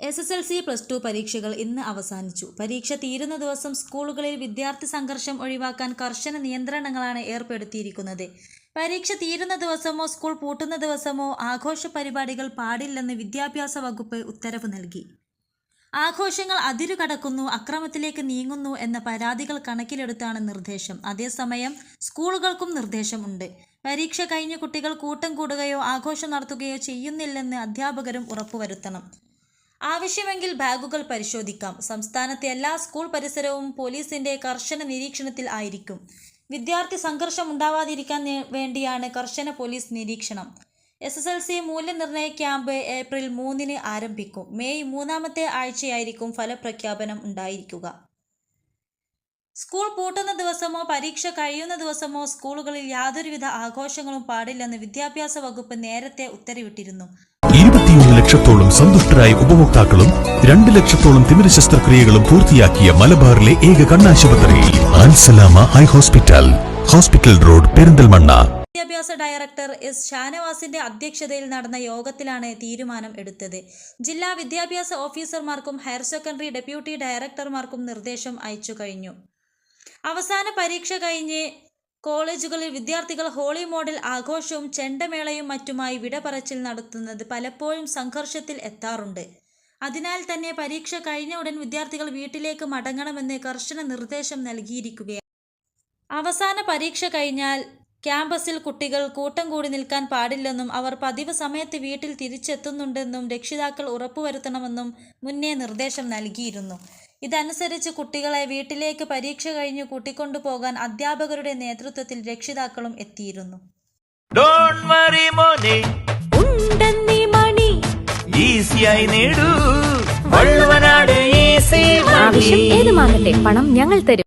S S L C plus two പരീക്ഷകൾ ഇന്ന് അവസാനിച്ചു. പരീക്ഷ തീരുന്ന ദിവസം സ്കൂളുകളിൽ വിദ്യാർത്ഥി സംഘർഷം ഒഴിവാക്കാൻ കർശന നിയന്ത്രണങ്ങളാണ് ഏർപ്പെടുത്തിയിരിക്കുന്നത്. പരീക്ഷ തീരുന്ന ദിവസമോ സ്കൂൾ പൂട്ടുന്ന ദിവസമോ ആഘോഷ പരിപാടികൾ പാടില്ലെന്ന് വിദ്യാഭ്യാസ വകുപ്പ് ഉത്തരവ് നൽകി. ആഘോഷങ്ങൾ അതിരുകടക്കുന്നു അക്രമത്തിലേക്ക് നീങ്ങുന്നു എന്ന പരാതികൾ കണക്കിലെടുത്താണ് നിർദ്ദേശം. അതേസമയം സ്കൂളുകൾക്കും നിർദ്ദേശമുണ്ട്. പരീക്ഷ കഴിഞ്ഞ് കുട്ടികൾ കൂട്ടം കൂടുകയോ ആഘോഷം നടത്തുകയോ ചെയ്യുന്നില്ലെന്ന് അധ്യാപകരും ഉറപ്പുവരുത്തണം. ആവശ്യമെങ്കിൽ ബാഗുകൾ പരിശോധിക്കാം. സംസ്ഥാനത്തെ എല്ലാ സ്കൂൾ പരിസരവും പോലീസിന്റെ കർശന നിരീക്ഷണത്തിൽ ആയിരിക്കും. വിദ്യാർത്ഥി സംഘർഷം ഉണ്ടാവാതിരിക്കാൻ വേണ്ടിയാണ് കർശന പോലീസ് നിരീക്ഷണം. എസ് എസ് എൽ സി മൂല്യനിർണയ ക്യാമ്പ് ഏപ്രിൽ മൂന്നിന് ആരംഭിക്കും. മെയ് മൂന്നാമത്തെ ആഴ്ചയായിരിക്കും ഫലപ്രഖ്യാപനം ഉണ്ടായിരിക്കുക. സ്കൂൾ പൂട്ടുന്ന ദിവസമോ പരീക്ഷ കഴിയുന്ന ദിവസമോ സ്കൂളുകളിൽ യാതൊരുവിധ ആഘോഷങ്ങളും പാടില്ലെന്ന് വിദ്യാഭ്യാസ വകുപ്പ് നേരത്തെ ഉത്തരവിട്ടിരുന്നു. ഇരുപത്തിയൊന്ന് ലക്ഷത്തോളം സന്തുഷ്ടരായ ഉപഭോക്താക്കളും രണ്ട് ലക്ഷത്തോളം തിമിര ശസ്ത്രക്രിയകളും പൂർത്തിയാക്കിയ മലബാറിലെ ഏക കണ്ണാശുപത്രി. Alsalama eye hospital. Hospital road Perinthalmanna. വിദ്യാഭ്യാസ ഡയറക്ടർ എസ് ഷാനവാസിന്റെ അധ്യക്ഷതയിൽ നടന്ന യോഗത്തിലാണ് തീരുമാനം എടുത്തത്. ജില്ലാ വിദ്യാഭ്യാസ ഓഫീസർമാർക്കും ഹയർ സെക്കൻഡറി ഡെപ്യൂട്ടി ഡയറക്ടർമാർക്കും നിർദ്ദേശം അയച്ചു കഴിഞ്ഞു. അവസാന പരീക്ഷ കഴിഞ്ഞ് കോളേജുകളിൽ വിദ്യാർത്ഥികൾ ഹോളി മോഡൽ ആഘോഷവും ചെണ്ടമേളയും മറ്റുമായി വിടപറച്ചിൽ നടത്തുന്നത് പലപ്പോഴും സംഘർഷത്തിൽ എത്താറുണ്ട്. അതിനാൽ തന്നെ പരീക്ഷ കഴിഞ്ഞ ഉടൻ വിദ്യാർത്ഥികൾ വീട്ടിലേക്ക് മടങ്ങണമെന്ന് കർശന നിർദ്ദേശം നൽകിയിരിക്കുകയാണ്. അവസാന പരീക്ഷ കഴിഞ്ഞാൽ ക്യാമ്പസിൽ കുട്ടികൾ കൂട്ടം കൂടി നിൽക്കാൻ പാടില്ലെന്നും അവർ പതിവ് സമയത്ത് വീട്ടിൽ തിരിച്ചെത്തുന്നുണ്ടെന്നും രക്ഷിതാക്കൾ ഉറപ്പുവരുത്തണമെന്നും മുന്നേ നിർദ്ദേശം നൽകിയിരുന്നു. ഇതനുസരിച്ച് കുട്ടികളെ വീട്ടിലേക്ക് പരീക്ഷ കഴിഞ്ഞ് കൂട്ടിക്കൊണ്ടുപോകാൻ അധ്യാപകരുടെ നേതൃത്വത്തിൽ രക്ഷിതാക്കളും എത്തിയിരുന്നു. ഡോണ്ട് വറി മോനെ. ഉണ്ടെന്നീ മണി. ഈസിയായി നേടൂ. വള്ളുവനാട് ഈസി ആവശ്യം ഏതുമാകട്ടെ പണം ഞങ്ങൾ തരും.